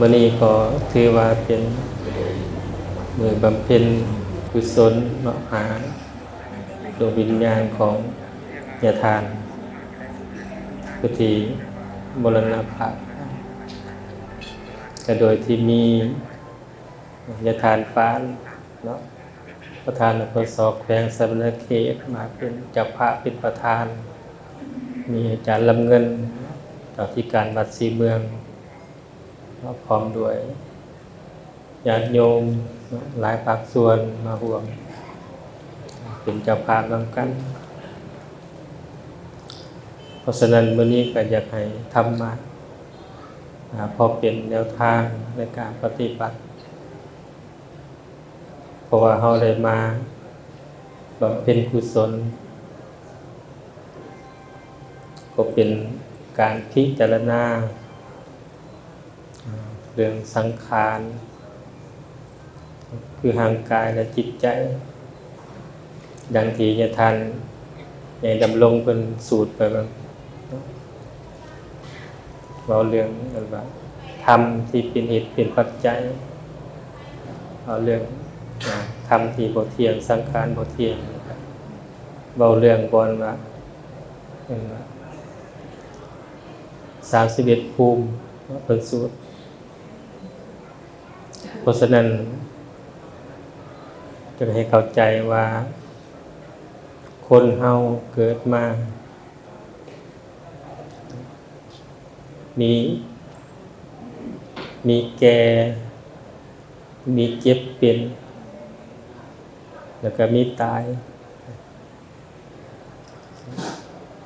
มื่อนี้ก็ถือว่าเป็นมือบำเพ็ญกุศลเนาะหาดวงวิญญาณของยาทานพุทธีมรณภาพแต่โดยที่มียาทานปานเนาะประธานอำเภอสอกแขวงสะนเขตมาเป็นจ้าพระเป็นประธาน มีอาจารย์ลำเงินเจ้าที่การวัดสีเมือง แล้วพร้อมด้วยญาติโยมหลายภาคส่วนมาร่วมเป็นเจ้าภาพนำกัน เพราะฉะนั้นวันนี้ก็อยากให้ทำมาพอเป็นแนวทางในการปฏิบัติ เพราะว่าเราได้มาบำเพ็ญกุศล ก็เป็นการพิจารณา เรื่องสังขาร คือห่างกายและจิตใจ ดังที่จะทันในดำลงเป็นสูตรไปบางเราเรื่องอะไรบ้างธรรมที่เป็นเหตุเป็นปัจจัยเอาเรื่องอ่าธรรมที่บ่เทียงสังขารบ่เทียงเบาเรื่องบนว่าเห็นว่าสามสิบเอ็ดภูมิเป็นสูตร ราะฉะนั้นจะให้เข้าใจว่า คนเฮาเกิดมา มี มีแก่ มีเจ็บเป็น แล้วก็มีตาย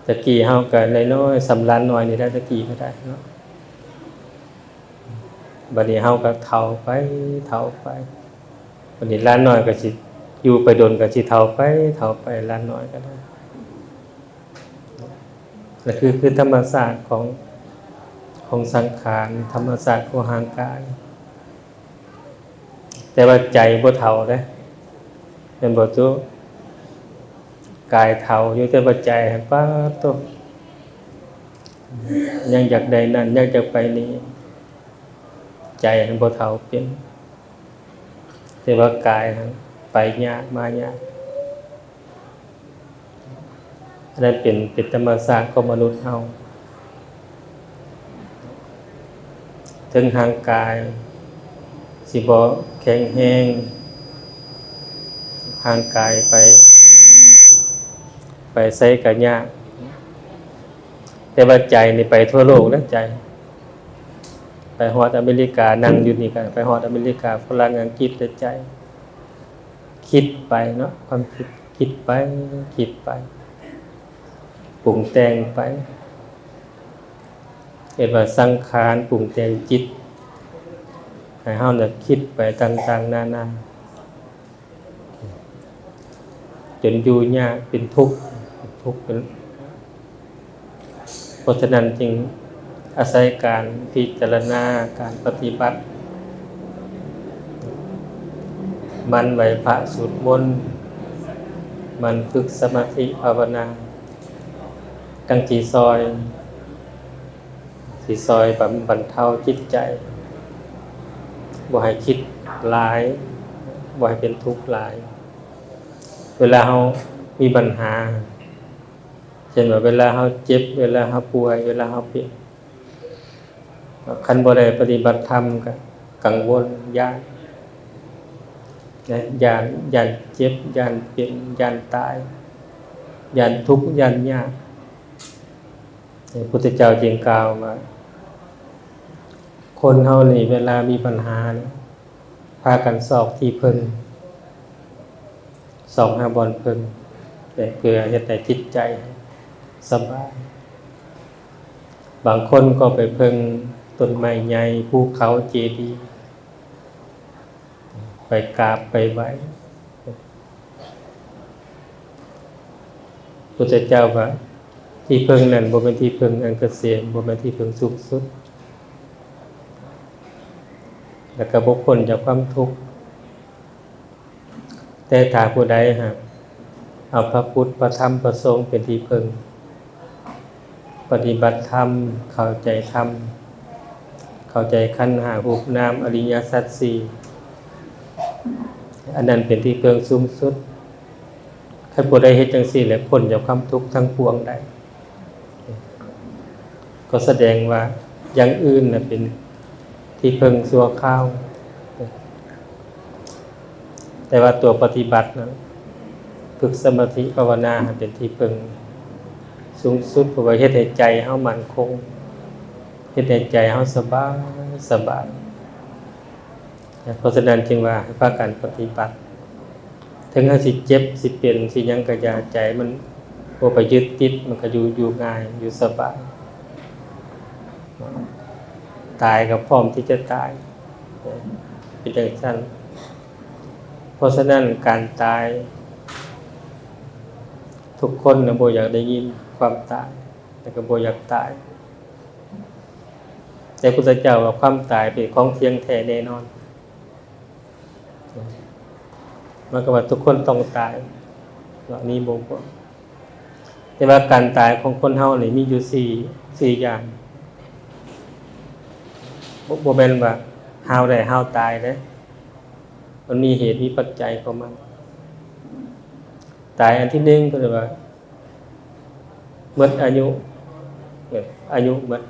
ตะกี้เฮาก็น้อยๆสำลันหน่อยนี่ได้ตะกี้ก็ได้เนาะ บัดนี้เฮาก็เฒ่าไปเฒ่าไปวันนี้ล้านน้อยก็สิอยู่ไปโดนก็สิเท่าไปเท่าไปล้านน้อยก็ได้นั่นคือคือธรรมศาสตร์ของของสังขารธรรมศาสตร์ของห่างกาย แต่ว่าใจบ่เท่าเด้เป็นบ่ตุกายเท่าอยู่แต่ว่าใจป้าดโตยังอยากได้นั่นยังอยากไปนี้ ใจมันบ่เทาเป็นแต่ว่ากายนั้นไปยากมายากอันนั้นเป็นเป็นธรรมศาสตร์ของมนุษย์เฮาถึงทางกาย สิบ่แข็งแรงทางกายไป ไปใส่กันยากแต่ว่าใจนี่ไปทั่วโลกแล้วใจ ฮอดอเมริกานั่งอยู่นี่กันไปฮอดอเมริกาฝรั่งอังกฤษแต่ใจ คิดไปเนาะความคิดคิดไป คิดไปปรุงแต่งไปเห็นว่าสังขารปรุงแต่งจิตให้เฮาน่ะคิดไปต่าง ๆ นานาจนอยู่ยากเป็นทุกข์ทุกข์เป็นเพราะฉะนั้นจึง อาศัยการพิจารณาการปฏิบัติ มันไหวพระสูตรมนมันฝึกสมาธิภาวนาตั้งจีซอยสีซอยบำบรรเทาจิตใจบ่ให้คิดหลายบ่ให้เป็นทุกข์หลาย เวลาเรามีปัญหา เช่นว่าเวลาเราเจ็บ เวลาเราป่วย เวลาเราเป็น คันบ่ได้ปฏิบัติธรรมก็กังวลยานยานยานเจ็บยานเป็นยานตายยานทุกข์ยานยากพระพุทธเจ้าจึงกล่าวว่าคนเฮานี่เวลามีปัญหาพากันสอบที่เพิ่นสองห้าบอลเพิ่นแต่เพื่อเฮ็ดให้จิตใจสบาย บางคนก็ไปเพิ่ง ต้นไม้ใหญ่ภูเขาเจดีย์ไปกราบไปไหว้พุทธเจ้าว่าที่เพิ่งนั้นบ่เป็นที่เพิ่งอันเกษมบ่เป็นที่เพิ่งสุขสุด แล้วก็บุคคลจากความทุกข์แต่ถ้าผู้ใดฮะเอาพระพุทธพระธรรมพระสงฆ์เป็นที่เพิ่ง ปฏิบัติธรรมเข้าใจธรรม เข้าใจขั้นหารูปนามอริยสัจสี่อันนั้นเป็นที่เพิงสูงสุดถ้าผู้ใดเฮ็ดจังซี่แล้วพ้นจากความทุกข์ทั้งปวงได้ ก็แสดงว่าอย่างอื่นนะเป็นที่เพิงสัวข้าว แต่ว่าตัวปฏิบัตินั้นฝึกสมาธิภาวนาเป็นที่เพึงสูงสุดเพื่อว่าเฮ็ดให้ใจเฮามันคง เฮ็ดให้ใจเฮาสบายสบายเพราะฉะนั้นจึงว่าให้พากันปฏิบัติ ถึงเฮาสิเจ็บสิเป็นสิยังก็อย่าใจมันบ่ไปยึดติดมันก็อยู่อยู่ง่ายอยู่สบาย ตายก็พร้อมที่จะตายเป็นจังซั่นเพราะฉะนั้นการตาย ทุกคนนะโบอยากได้ยินความตายแต่ก็โบอยากตาย แต่พุทธเจ้าว่าความตายเป็นของเที่ยงแท้แน่นอนมันก็ว่าทุกคนต้องตายเหล่านี้โบบอกแต่ว่าการตายของคนเฮาเนี่ยมีอยู่สี่สี่อย่างโบแมนว่าเฮาได้เฮาตายเลยมันมีเหตุมีปัจจัยของมัน ตายอันที่หนึ่งก็เลยว่าเมื่ออายุเนี่ยอายุเมื่อ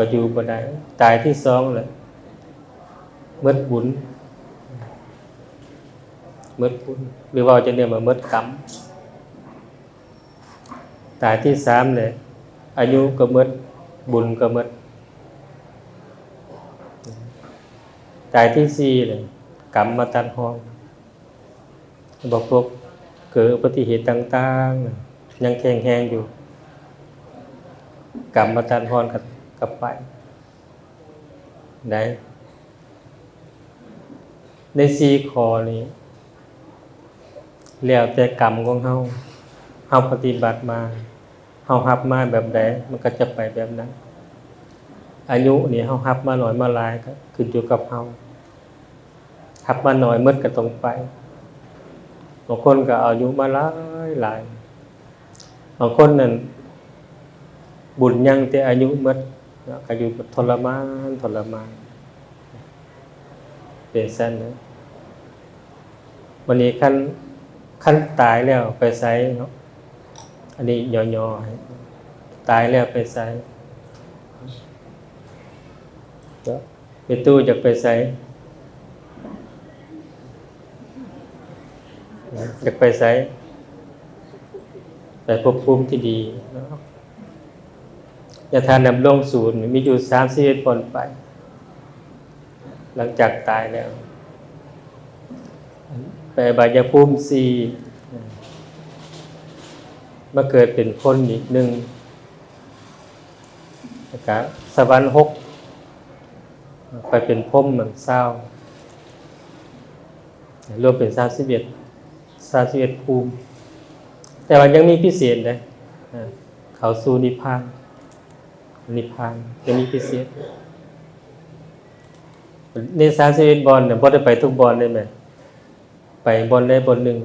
ก็อยู่บ่ได้ตายที่สองเลยเมื่อบุญเมื่อบุญหรือว่าจะเรียกว่าเมื่อกรรมตายที่สามเลยอายุก็เมื่อบุญก็เมื่อตายที่สี่เลยกรรมมาตัดห้อง บอกพวกเกิดอุบัติเหตุต่าง ๆ ยังแข็งแรงอยู่ กรรมมาตัดห้องกับ กับไป ได้ ในสีคอนี้แล้วแต่กรรมของเฮาเฮาปฏิบัติมาเฮาหับมาแบบใดมันก็จะไปแบบนั้น อายุนี่เฮาหับมาหน่อยมาหลายก็ขึ้นอยู่กับเฮาหับมาหน่อยมื่อก็ต้องไปบางคนก็อายุมาหลายหลายบางคนนั่นบุญยังแต่อายุมืด เมื่อก็อยู่ทรมานทรมานเป็นเส้นนะวันนี้ขั้นขั้นตายแล้วไปไสเนาะอันนี้ย่อๆตายแล้วไปไสไปตู้จะไปใส่อยากไปใส่แต่ภพภูมิที่ดี เนาะอย่าทานนำลงศูนย์มีอยู่สามสิบเอ็ดคนไป หลังจากตายแล้วไปบายภูมิสีมาเกิดเป็นคนอีกหนึ่งนะครับสวรรค์หกไปเป็นพมเหมือนเศร้ารวมเป็นสามสิบเอ็ดสามสิบเอ็ดภูมิ แต่ว่ายังมีพิเศษเลยเขาสูนิพพาน นิพพานยังมีพิเศษในสามสิบเอ็ดบอลเนี่ยพอลได้ไปทุกบอลได้ไหมไปบอลได้บอลหนึ่ง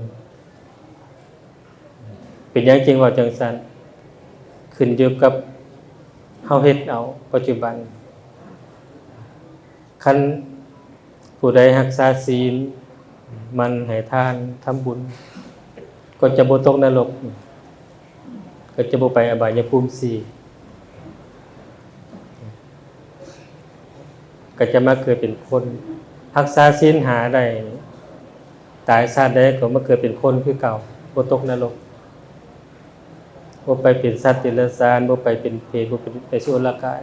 เป็นอย่างจริงว่าจังสันขึ้นอยู่กับเฮาเฮ็ดเอา ปัจจุบัน คันผู้ใดรักษาศีล มันให้ทานทำบุญ ก็จะบ่ตกนรก ก็จะบ่ไปอบายภูมิสี่ ก็จะมาเกิดเป็นคนรักษาศีลหาได้ตายชาติใดก็มาเกิดเป็นคนคือเก่าบ่ตกนรกบ่ไปเป็นสัตว์เดรัจฉานบ่ไปเป็นเพศบ่ไปไปสู่อรกาย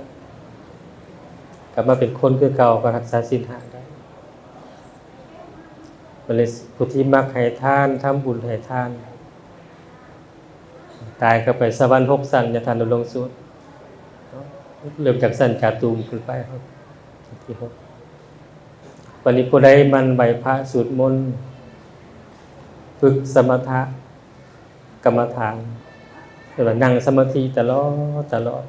กลับมาเป็นคนคือเก่าก็รักษาศีลหาได้มันเลยผู้ที่มักให้ทานทำบุญให้ทาน ตายก็ไปสวรรค์หกสันจะทานลงสุดเริ่มจากสันจาตูมขึ้นไปครับ ที่หกวันนี้ผู้ใดมันใบพระสูตรมนต์ฝึกสมถะกรรมฐานหรือว่านั่งสมาธิตลอดตลอด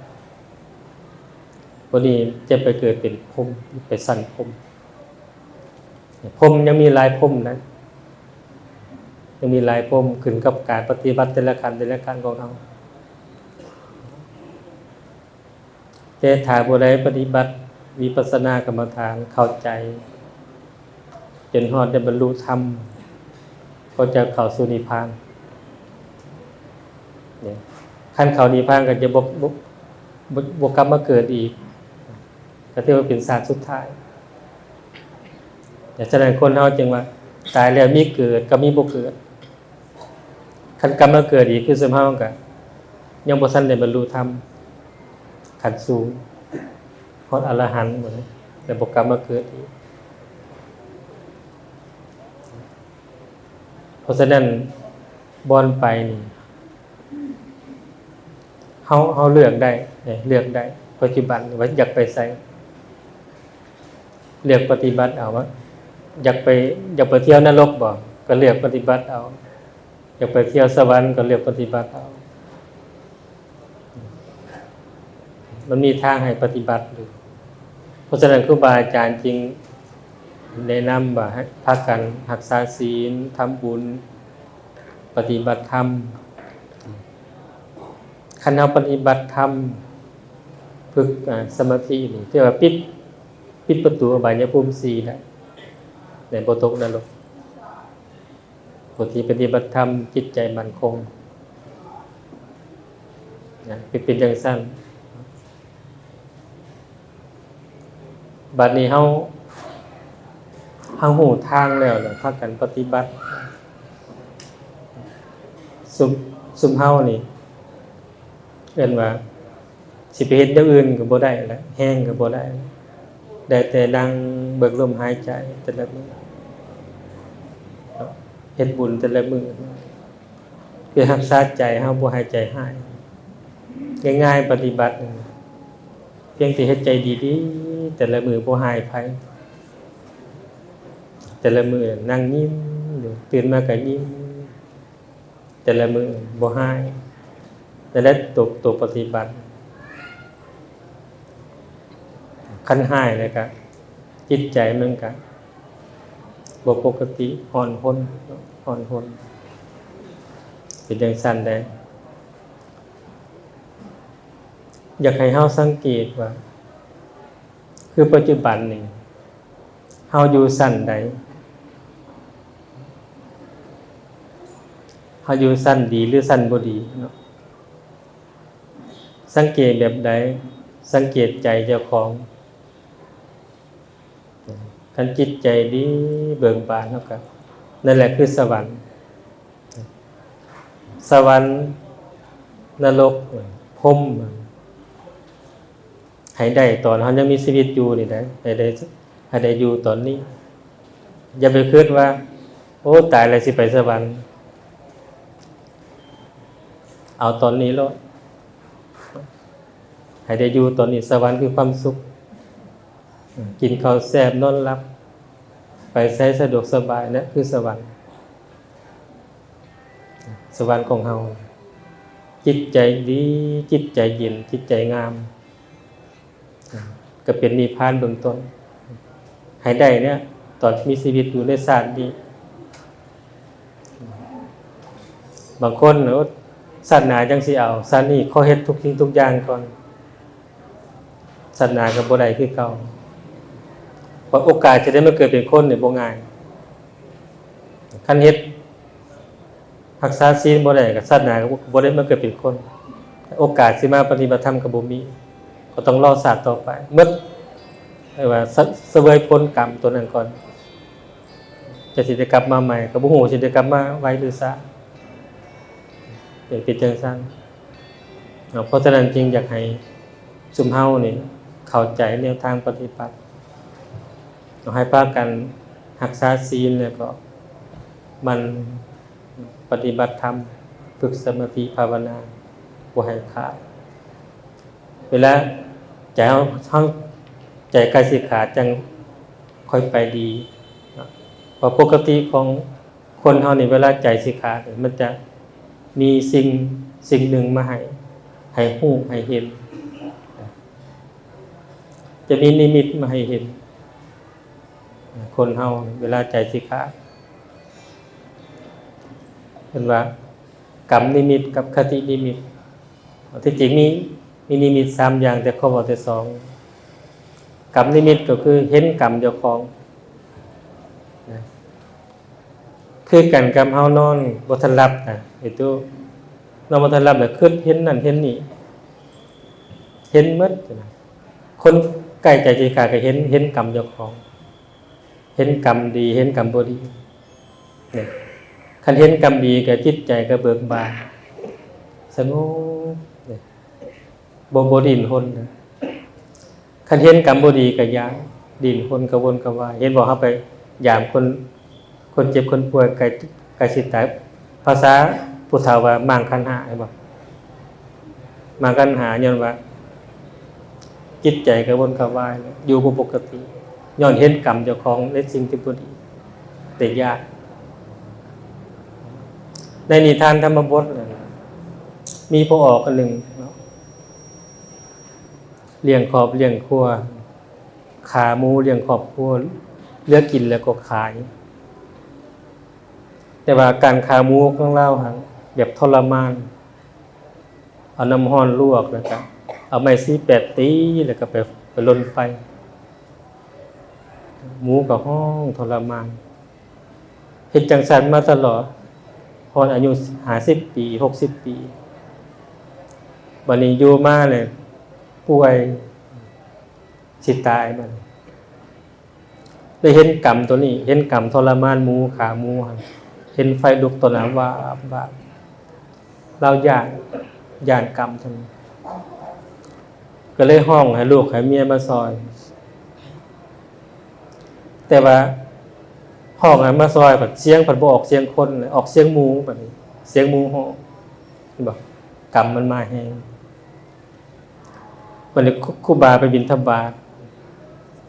วันนี้จะไปเกิดเป็นพมไปสั่นพมพมยังมีลายพมนะยังมีลายพมขึ้นกับการปฏิบัติแต่ละขั้นแต่ละขั้นของเขาแต่ถ้าผู้ใดปฏิบัติ วิปัสสนากรรมฐานเข้าใจจนฮอดได้บรรลุธรรม ก็จะเข้าสู่นิพพานเนี่ยขั้นเข้านิพพานก็จะบ่บ่บ่บ่กลับมาเกิดอีกก็ถือว่าเป็นศาสตร์สุดท้ายแต่ฉะนั้นคนเฮาจึงว่าตายแล้วมีเกิดก็มีบ่เกิดคันกลับมาเกิดอีกคือสมเฮาก็ยังบ่ทันได้บรรลุธรรมขั้นสูง ฮอดอรหันต์หมดเลยแต่บ่กลับมาเกิดอีกเพราะฉะนั้นบอนไปนี่เฮาเฮาเลือกได้เนี่ยเลือกได้ปัจจุบันว่าอยากไปใส่เลือกปฏิบัติเอาว่าอยากไปอยากไปเที่ยวนรกบ่ก็เลือกปฏิบัติเอา อยากไปเที่ยวสวรรค์ก็เลือกปฏิบัติเอา มันมีทางให้ปฏิบัติอยู่ ราะฉะนั้นครูบาอาจารย์จริงแนะนำว่าให้พักกันหักษาศีลทำบุญ ปฏิบัติธรรมคันเราปฏิบัติธรรมฝึกสมาธินี่ที่ว่าปิดปิดประตูอบายภูมิสีได้ในโบตกนรกบทที่ปฏิบัติธรรมจิตใจมั่นคงนะป็นเป็นอย่างสั้น บัดนี้เฮาเฮาหูทางแล้วเนี่ยพากันปฏิบัติซุมซุมเฮานี่เอิ้นว่าสิไปเฮ็ดอย่างอื่นก็บ่ได้แล้วแห้งก็บ่ได้ได้แต่นั่งเบิกลมหายใจแต่ละมื้อเฮ็ดบุญแต่ละมื้อคือรักษาใจเฮาบ่ให้ใจหายง่ายๆปฏิบัติเพียงแต่เฮ็ดใจดีๆ แต่ละมือบ่หายไผแต่ละมือนั่งยิ้มอยู่ตื่นมาก็ยิ้ม แต่ละมือบ่ให้แต่ละตัวตัวปฏิบัติคันหายเลยก็จิตใจมันก็บปกติอ่อนหนอ่อนหนเป็นจังซั่นได้อยากให้เฮาสังเกตว่า คือปัจจุบันนี่เฮาอยู่สั้นใดเขาอยู่สั้นดีหรือสั้นบ่ดีเนาะสังเกตแบบใดสังเกตใจเจ้าของกันจิตใจดีเบิกบานเท่ากับนั่นแหละคือสวรรค์ สวรรค์นรกพรม ให้ได้ตอนเขายังมีชีวิตอยู่นี่ได้ให้ได้ให้ได้อยู่ตอนนี้ อย่าไปคิดว่า โอ้ตายแล้วสิไปสวรรค์เอาตอนนี้แล้วให้ได้อยู่ตอนนี้สวรรค์คือความสุข กินข้าวแซ่บนอนรับ ไปใช้สะดวกสบายนะคือสวรรค์ สวรรค์ของเฮาจิตใจดี จิตใจเย็นจิตใจงาม ก็เป็นนิพพานเบื้องต้นให้ได้เนี่ยตอนมีชีวิตอยู่ในศาสตร์ดี บางคนเนาะศาสนาจังสิเอาศาสนี้เขาเฮ็ดทุกสิ่งทุกอย่างก่อนศาสนากับบ่ได้คือเก่าพราโอกาสจะได้มาเกิดเป็นคนเนี่ยบ่ง่ายคันเฮ็ดรักษาศีลบ่ได้กับศาสนาก็บ่ได้มาเกิดเป็นคน โอกาสสิมาปฏิบัติธรรมก็บ่มี ก็ต้องรอศาสตร์ต่อไปเมื่อว่าเสวยผลกรรมตัวนั้นก่อน จะสิได้กลับมาใหม่ก็บ่ฮู้สิได้กลับมาไวหรือซาเป็นจังซั่นเพราะฉะนั้นจริงอยากให้สุมเฮานี่เข้าใจแนวทางปฏิบัติเราให้พากันรักษาศีลแล้วก็มันปฏิบัติธรรมฝึกสมาธิภาวนาบ่ให้ขาด เวลาใจเฮาเฮาใจกล้สิขาจังค่อยไปดีเพราะปกติของคนเฮานี่เวลาใจสิขาดมันจะมีสิ่งสิ่งหนึ่งมาให้ให้หูให้เห็น จะมีนิมิตมาให้เห็น คนเฮาเวลาใจสิขาเป็นว่ากรรมนิมิตกับคตินิมิตที่จริงมี มีนิมิตสามอย่างแต่เขาบอกแต่สองกรรมนิมิตก็คือเห็นกรรมเจ้าของนะคือกันกรรมเฮานอนบทันรับนะไอ้ตัวนอนบทันรับแล้วคิดเห็นนั่นเห็นนี่เห็นมดนะคนใกล้ใจสิขาก็เห็นเห็นกรรมเจ้าของ เห็นกรรมดีเห็นกรรมบดีเนี่ยคันเห็นกรรมดีก็จิตใจก็เบิกบานสงบ บ่บ่ดินรนคันเห็นกรรมบดีกับยางดินคนกระวนกระวายเห็นบอกเขาไปยามคน คนเจ็บคนป่วยไกลไกลสิตายภาษาพุทธาว่ามังคันหาใช่บอกมังคันหาย้อนว่า จิตใจกระวนกระวายอยู่บ่ปกติย้อนเห็นกรรมเจ้าของในสิ่งที่บ่ดีแต่ยากในนิทานธรรมบทมีพระออกกันหนึ่ง เลี้ยงครอบเลี้ยงครัวขาหมูเลี้ยงครอบครัวเลือกกินแล้วก็ขาย แต่ว่าการขาหมูของเราหังแบบทรมานเอาน้ำห้อนลวกแล้วก็เอาไม้ซีแปดตีแล้วก็ไปไปลนไฟ หมูกับห้องทรมานเห็นจังสันมาตลอดพออายุหาสิบปีหกสิบปี วันนี้อยู่มาเลย ป่วยสิตายมันได้เห็นกรรมตัวนี้ เห็นกรรมทรมานมูขามูเห็นไฟลุกตัวนั้นว่าบาเราอยานย่านกรรมทั้งนี้ก็เลยห้องให้ลูกให้เมียมาซอย แต่ว่าห้องให้มาซอยผัดเสียงผัดบออกเสียงคนออกเสียงมูแบบนี้ เสียงมูห้องเห็นบอกกรรมมันมาแหง วันนี้ครูบาไปบินทบาท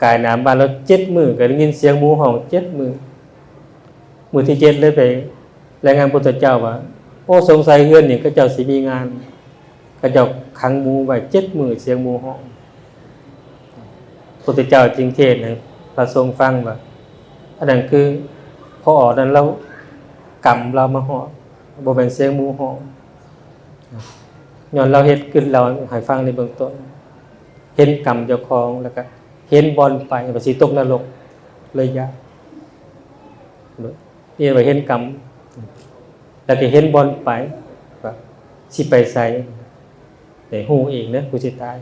กายน้ำบานแล้วเจ็ดมือก็ได้ยินเสียงหมูเห่าเจ็ดมือมือที่เจ็ดเลยไปรายงานพุทธเจ้าว่าโอ้สงสัยเฮือนนี่ก็เจ้าสีมีงานก็เจ้าขังหมูไว้เจ็ดมือเสียงหมูเห่าพุทธเจ้าจริงเทศนะพระทรงฟังว่าอันนั้นคือพอออกนั้นเรากรรมเรามาห่อบ่เป็นเสียงหมูเห่าย้อนเราเฮ็ดขึ้นเราให้ฟังในเบื้องต้น เห็นกรรมเจ้าของแล้วก็เห็นบอลไปภาษีตกนรกเลยยากนี่ไปเห็นกรรมแล้วก็เห็นบอลไปว่าสิไปใส่แต่หูเองนะผู้สิตาย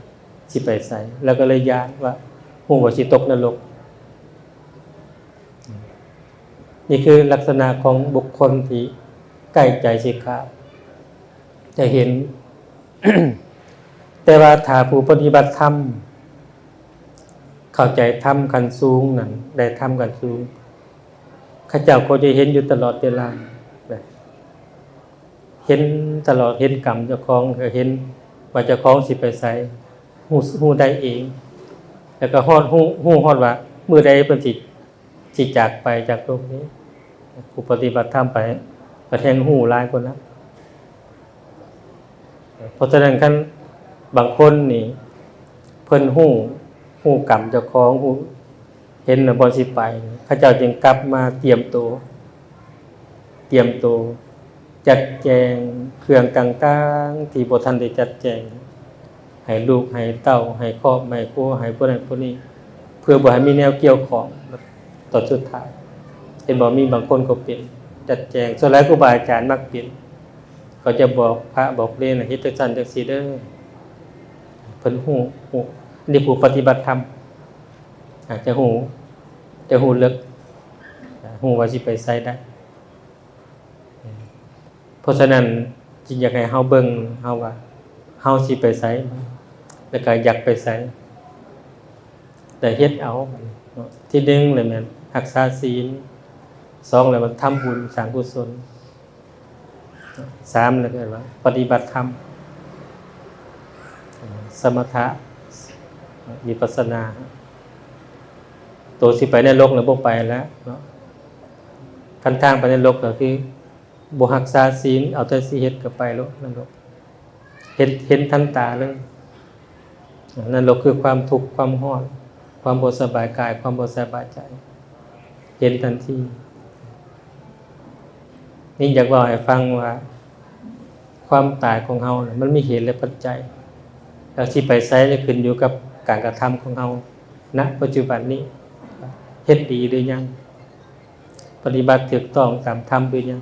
สิไปใส่แล้วก็เลยยากว่าหูว่าสิตกนรกนี่คือลักษณะของบุคคลที่ใกล้ใจสิขาดจะเห็น แต่ว่าถ้าผู้ปฏิบัติธรรมเข้าใจธรรมกันสูงนั่นได้ธรรมกันสูงข้าเจ้าก็จะเห็นอยู่ตลอดเวลาเห็นตลอดเห็นกรรมเจ้าของก็เห็นว่าเจ้าของสิไปใส่หูหูได้เอง แล้วก็ฮอดหูหูฮอดว่ามือใดเป็นสิสิจากไปจากโลกนี้ผู้ปฏิบัติธรรมไปประแทงหูลายคนนะเพราะฉะนั้นขั้น บางคนนี่ เพิ่นหู้หู้กรรมเจ้าของหู้เห็นน่ะบ่สิไปเขาเจ้าจึงกลับมาเตรียมตัว เตรียมตัว จัดแจงเครื่องต่างๆที่บ่ทันได้จัดแจง ให้ลูกให้เต้าให้ครอบให้ครัวให้พวกนั้นพวกนี้ เพื่อบ่ให้มีแนวเกี่ยวของต่อสุดท้ายเห็นบอกมีบางคนก็เปลี่ยนจัดแจงส่วนหลายครูบาอาจารย์มักเปลี่ยนเขาจะบอกพระบอกเล่นนะเฮ็ดจังซั่นจังซี่เด้อ เพิ่นฮู้ฮู้นี่ผู้ปฏิบัติธรรมอาจจะฮู้จะฮู้ลึกฮู้ว่าสิไปไสได้เพราะฉะนั้นจึงอยากให้เฮาเบิ่งเฮาว่าเฮาสิไปไสแล้วก็อยากไปไสแต่เฮ็ดเอาที่หนึ่งเลยแม่นรักษาศีลสองเลยมันทำบุญสร้างกุศลสามเลยก็ว่า ปฏิบัติธรรม สมถะวิปัสนา ตัวสิไปในโลกหรือบ่ไปแล้วเนาะคันทางไปในโลกก็คือบ่รักษาศีลเอาแต่สิเฮ็ดก็ไปโลกนั่นโลกเห็นเห็นทันตาเลยนั่นโลกคือความทุกข์ความร้อนความบ่สบายกาย ความบ่สบายใจ เห็นทันทีนี่อยากบอกให้ฟังว่า ความตายของเฮามันมีเหตุและปัจจัย แล้วที่ไปไซจะขึ้นอยู่กับการกระทำของเราณปัจจุบันนี้เฮ็ดดีหรือยัง ปฏิบัติถูกต้องตามธรรมหรือยัง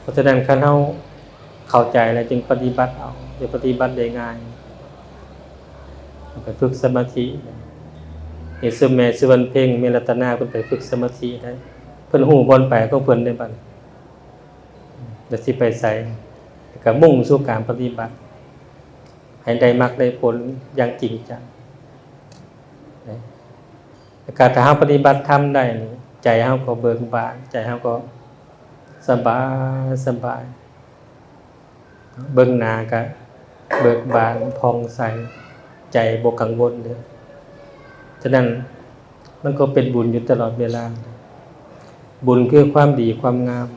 เพราะฉะนั้นคันเฮาเข้าใจแล้วจึงปฏิบัติเอาจะปฏิบัติได้ง่ายไปฝึกสมาธิเอสุแม่สุวรรณเพ่งเมรตนาเพิ่นไปฝึกสมาธิได้เพิ่นฮู้บนไปของเพิ่นได้บัด แล้วสิไปใส่ก็มุ่งสู่การปฏิบัติ ให้ได้มรรคได้ผลอย่างจริงจังการถ้าเฮาปฏิบัติธรรมได้ใจเฮาก็เบิกบาน ใจเฮาก็สบายสบาย เบิ่งหน้าก็เบิกบานผ่องใสใจบกังวลเลยฉะนั้นมันก็เป็นบุญอยู่ตลอดเวลา บุญคือความดีความงาม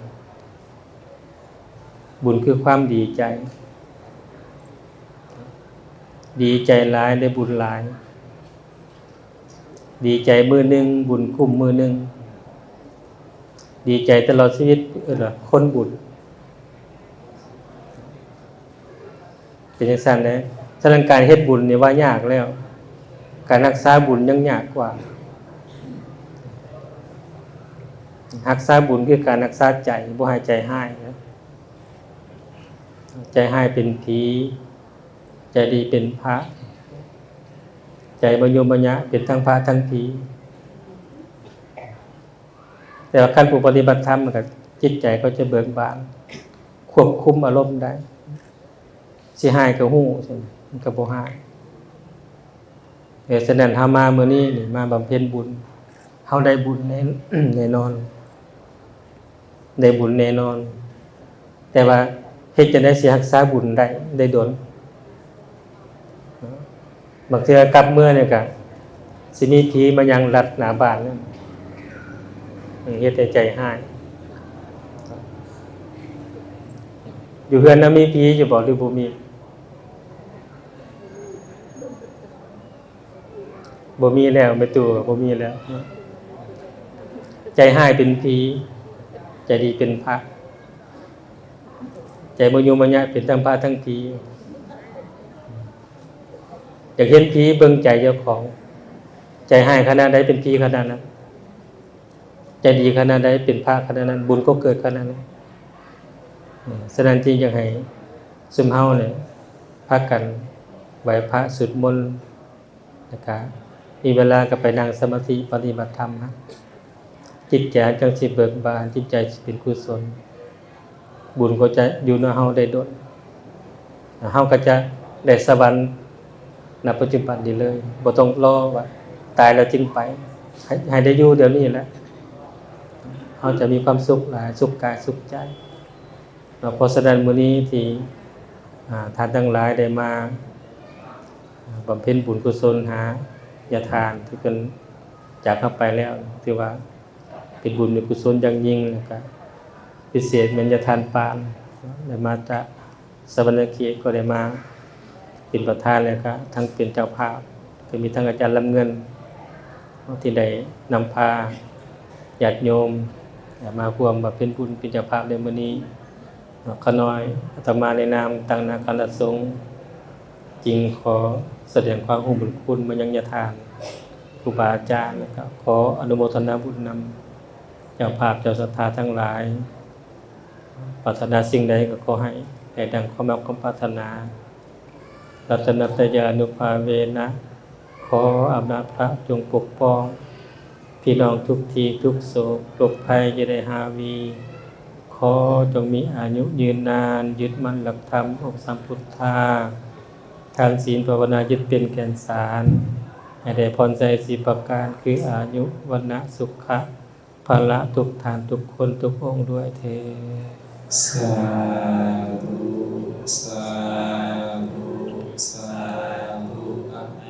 บุญคือความดีใจ ดีใจหลายได้บุญหลาย ดีใจมือหนึ่งบุญคุ้มมือหนึ่งดีใจตลอดชีวิตเออคนบุญเป็นอย่างสั้นนะฉะนั้นการเฮ็ดบุญนี่ว่ายากแล้ว การรักษาบุญยังยากกว่ารักษาบุญคือการรักษาใจบ่ให้ใจให้นะ ใจให้เป็นผีใจดีเป็นพระ ใจบรโยมญะเป็นทั้งพระทั้งผีแต่ว่าขั้นผู้ปฏิบัติธรรมมันก็จิตใจก็จะเบิกบาน ควบคุมอารมณ์ได้ สิหายก็หู้ใช่ไหมมันก็บ่หายเออฉะนั้นเฮามาเมื้อนี้นี่มาบำเพ็ญบุญเฮาได้บุญแน่แน่นอน ได้บุญแน่นอน แต่ว่า เฮ็ดจะได้สิรักษาบุญได้ได้ดนบางเทือกลับเมื่อเนี่ยก็สิมีผีมายังรัดหนาบานเนั่นเฮ็ดให้ใจหายอยู่เฮือนน่ะมีผีอยู่บ่หรือบ่มีบ่มีแล้วไม่ตัวบ่มีแล้ว ใจหายเป็นผีใจดีเป็นพระ ใจมยุมยะเป็นทั้งพระทั้งผีอยากเห็นผีเบิ่งใจเจ้าของ ใจใหายขนาดใดเป็นผีขนาดนั้นใจดีขนาดใดเป็นพระขนาดนั้น บุญก็เกิดขนาดนั้นฉะนั้นจริงอยากให้ซึมเฮาเนี่ยพักกันไหวพระสุดมนต์นะครับมีเวลาก็ไปนั่งสมาธิปฏิบัติธรรมนะจิตใจจังสิเบิกบานจิตใจเป็นกุศล บุญก็จะอยู่ในเฮาได้ดดเฮาก็จะได้สวรรค์ณปัจจุบันนี้เลยบ่ต้องรอว่าตายแล้วจึงไปให้ให้ได้อยู่เดี๋ยวนี้แหละเฮาจะมีความสุขหลายสุขกายสุขใจเพราะฉะนั้นมื้อนี้ที่ท่านทั้งหลายได้มาบำเพ็ญบุญกุศลหายาทานที่เป็นจากเข้าไปแล้วถือว่าเป็นบุญเป็นกุศลอย่างยิ่งนะครับ พิเศษเหมือนยาทานปานได้มาจากสวรรค์เขตก็ได้มาเป็นประธานเลยครับทั้งเป็นเจ้าภาพก็มีทั้งอาจารย์ลำเงิน ที่ได้นำพาญาติโยมมารวมมาเป็นบุญเป็นเจ้าภาพในมื้อนี้ขน้อยอาตมาในนามตั้งนาการสงจริงขอแสดงความอุบุญคุณมายังยาทานครูบาอาจารย์นะครับขออนุโมทนาบุญนำเจ้าภาพเจ้าศรัทธาทั้งหลาย ปรารถนาสิ่งใดก็ขอให้ได้ดังความรักความปรารถนารัตนตยานุภาเวนะ ขออำนาจพระจงปกป้อง พี่น้องทุกทีทุกโศกโรคภัยจะได้หาวี ขอจงมีอายุยืนนาน ยึดมั่นหลักธรรมองค์สัมพุทธาทานศีลภาวนายึดเป็นแก่นสารให้ได้พรใจสีประการคืออายุวันนะสุขะภาละทุกฐานทุกคนทุกองค์ด้วยเท สาธุสาธุ